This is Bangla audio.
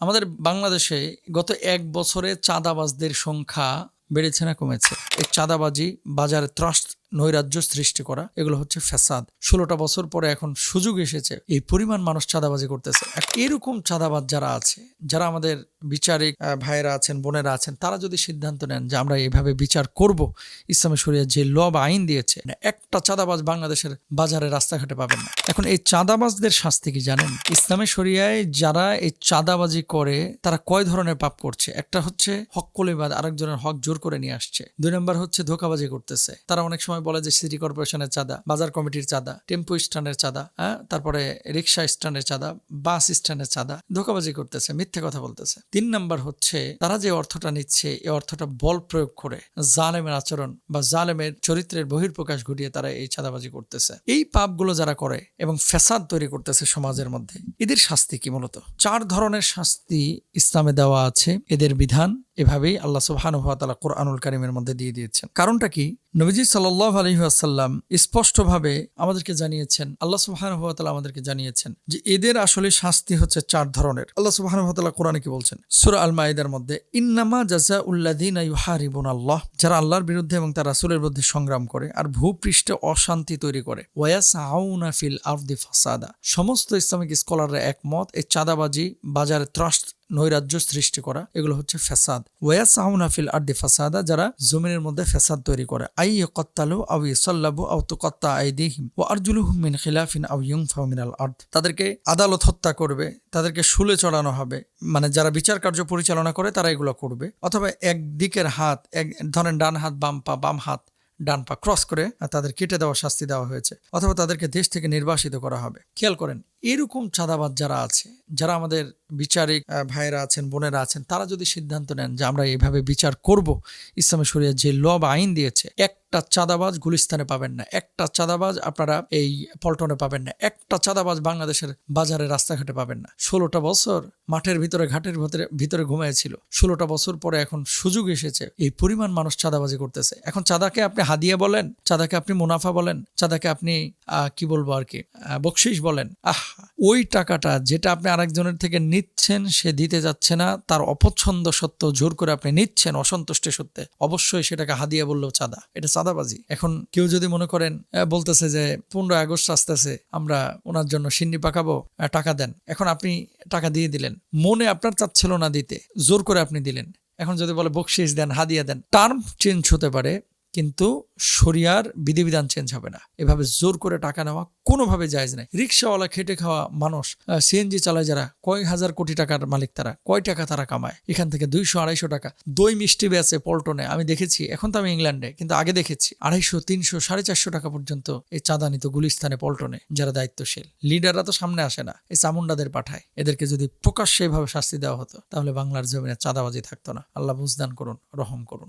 আমাদের বাংলাদেশে গত এক বছরে চাঁদাবাজদের সংখ্যা বেড়েছে না কমেছে? এই চাঁদাবাজি বাজারে ত্রাস নৈরাজ্য সৃষ্টি করা, এগুলো হচ্ছে ফ্যাসাদ। ষোলোটা বছর পরে এখন সুযোগ এসেছে, এই পরিমাণ মানুষ চাঁদাবাজি করতেছে। এরকম চাঁদাবাজ যারা আছে, যারা আমাদের বিচারিক ভাইয়েরা আছেন, বোনেরা আছেন, তারা যদি সিদ্ধান্ত নেন যে আমরা এইভাবে বিচার করব, ইসলামী শরিয়া যে ল বা আইন দিয়েছে না একটা চাঁদাবাজ বাংলাদেশের বাজারে রাস্তাঘাটে পাবেন না। এখন এই চাঁদাবাজদের শাস্তি কি জানেন? ইসলামী শরিয়ায় যারা এই চাঁদাবাজি করে, তারা কয় ধরনের পাপ করছে? একটা হচ্ছে হক কলিবাদ, আরেকজনের হক জোর করে নিয়ে আসছে। দুই নম্বর হচ্ছে ধোকাবাজি করতেছে। তারা অনেক সময় বলে যে সিটি কর্পোরেশনের চাঁদা, বাজার কমিটির চাঁদা, টেম্পো স্ট্যান্ডের চাঁদা হ্যাঁ? তারপরে রিক্সা স্ট্যান্ডের চাঁদা, বাস স্ট্যান্ডের চাঁদা, ধোকাবাজি করতেছে, মিথ্যে কথা বলতেছে। তিন নম্বর হচ্ছে তারা যে অর্থটা নিচ্ছে, এই অর্থটা বল প্রয়োগ করে জালেমের আচরণ বা জালেমের চরিত্রের বহির্প্রকাশ ঘটিয়ে তারা এই চাঁদাবাজি করতেছে। এই পাপগুলো যারা করে এবং ফ্যাসাদ তৈরি করতেছে সমাজের মধ্যে, এদের শাস্তি কি মূলত? চার ধরনের শাস্তি ইসলামে দেওয়া আছে। এদের বিধান এভাবেই আল্লাহ সুবাহানুভাতালা কোরআনুল কারিমের মধ্যে দিয়ে দিয়েছেন। কারণটা কি? নবীজি সাল্লাহ আলহিহাসাল্লাম স্পষ্টভাবে আমাদেরকে জানিয়েছেন, আল্লাহ সুবাহানুভাতালা আমাদেরকে জানিয়েছেন যে এদের আসলে শাস্তি হচ্ছে চার ধরনের। আল্লাহ সুবাহানুভাতালা কোরআনে কি বলছেন? সুরা আল মাইদার মধ্যে, ইন্নামা জাজা উল্লাদিন ইউহারিবুন আল্লাহ যারা আল্লাহর বিরুদ্ধে এবং তার রাসুলের বিরুদ্ধে সংগ্রাম করে আর ভূপৃষ্ঠে অশান্তি তৈরি করে ওয়াস আউনা ফিল আরদি ফাসাদা। সমস্ত ইসলামিক স্কলাররা একমত, এই চাঁদাবাজি বাজারে ত্রাস নৈরাজ্য সৃষ্টি করা, এগুলো হচ্ছে ফ্যাসাদ। ওয়াস আউনাফিল আর্দি ফাসাদা, যারা জমিনের মধ্যে ফ্যাসাদ তৈরি করে। আই কত্তালু আউ ইসাল্লাবু আউ তুকত্তা আইদিহিম ও আরজুলুহুম মিন খিলাফিন আউ ইউনফাউ মিনাল আর্দ। তাদেরকে আদালত হত্যা করবে, তাদেরকে শুলে চড়ানো হবে। মানে যারা বিচার কার্য পরিচালনা করে, তারা এগুলো করবে। অথবা একদিকের হাত, এক ধরেন ডান হাত, বাম পা, বাম হাত, ডান পা ক্রস করে, তাদের কেটে দেওয়া শাস্তি দেওয়া হয়েছে। অথবা তাদেরকে দেশ থেকে নির্বাসিত করা হবে। খেয়াল করেন এরকম চাঁদাবাজ যারা আছে, যারা আমাদের বিচারিক ভাইয়েরা আছেন, বোনেরা আছেন, তারা যদি সিদ্ধান্ত নেন যে আমরা এইভাবে বিচার করব, ইসলামী শরিয়া যে ল বা আইন দিয়েছে, একটা চাঁদাবাজ গুলিস্তানে পাবেন না, একটা চাঁদাবাজ আপনারা এই পল্টনে পাবেন না, একটা চাঁদাবাজ বাংলাদেশের বাজারে, রাস্তাঘাটে পাবেন না। ষোলোটা বছর মাঠের ভিতরে, ঘাটের ভিতরে ভিতরে ঘুমিয়েছিল ষোলোটা বছর পরে এখন সুযোগ এসেছে, এই পরিমাণ মানুষ চাঁদাবাজি করতেছে। এখন চাঁদাকে আপনি হাদিয়া বলেন, চাঁদাকে আপনি মুনাফা বলেন, চাঁদাকে আপনি কি বলব আর কি বকশিস বলেন, আহ ওই টাকাটা যেটা আপনি আরেকজনের থেকে নিচ্ছেন, সে দিতে যাচ্ছে না, তার অপছন্দ সত্ত্বেও জোর করে আপনি নিচ্ছেন অসন্তুষ্টি সত্ত্বে, অবশ্যই সেটাকে হাদিয়া বললেও চাঁদা। এটা চাঁদাবাজি। এখন কেউ যদি মনে করেন বলতেছে যে পনেরো আগস্ট আসতেছে, আমরা ওনার জন্য সিন্নি পাকাবো টাকা দেন। এখন আপনি টাকা দিয়ে দিলেন। মনে আপনার চাচ্ছিল না দিতে, জোর করে আপনি দিলেন। এখন যদি বলে, বকশিস দেন, হাদিয়া দেন, টার্ম চেঞ্জ হতে পারে কিন্তু শরিয়ার বিধিবিধান চেঞ্জ হবে না। এভাবে জোর করে টাকা নেওয়া কোনোভাবে জায়জ নাই। রিক্সাওয়ালা, খেটে খাওয়া মানুষ সিএনজি চালায় যারা, কয় হাজার কোটি টাকার মালিক তারা, কয় টাকা তারা কামায়? এখান থেকে দুইশো, আড়াইশো টাকা। দই মিষ্টি বেচে পল্টনে, আমি দেখেছি, এখন তো আমি ইংল্যান্ডে, কিন্তু আগে দেখেছি, আড়াইশো, তিনশো, সাড়ে চারশো টাকা পর্যন্ত এই চাঁদা নিত গুলিস্তানে পল্টনে, যারা দায়িত্বশীল। লিডাররা তো সামনে আসে না, এই চামুন্ডাদের পাঠায়। এদেরকে যদি প্রকাশ্যে এভাবে শাস্তি দেওয়া হতো, তাহলে বাংলার জমিনে চাঁদাবাজি থাকতো না। আল্লাহ বুঝদান করুন, রহম করুন।